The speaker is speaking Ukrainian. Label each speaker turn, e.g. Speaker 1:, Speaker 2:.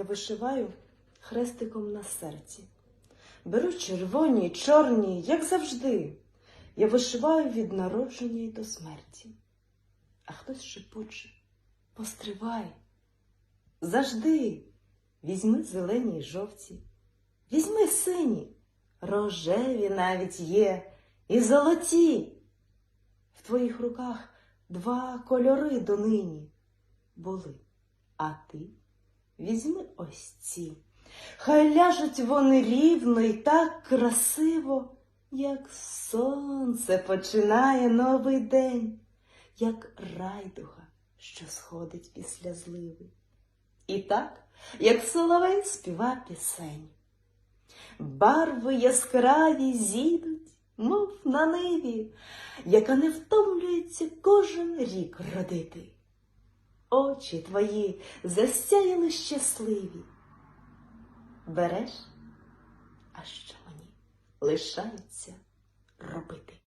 Speaker 1: я вишиваю хрестиком на серці. Беру червоні, чорні, як завжди. Я вишиваю від народження й до смерті. А хтось шепоче, постривай. Завжди візьми зелені й жовті, візьми сині, рожеві навіть є, і золоті. В твоїх руках два кольори донині були, а ти візьми ось ці. Хай ляжуть вони рівно і так красиво, як сонце починає новий день, як райдуга, що сходить після зливи. І так, як соловей співа пісень. Барви яскраві зійдуть, мов на ниві, яка не втомлюється кожен рік родити. Очі твої засяяли щасливі. Береш, а що мені лишається робити?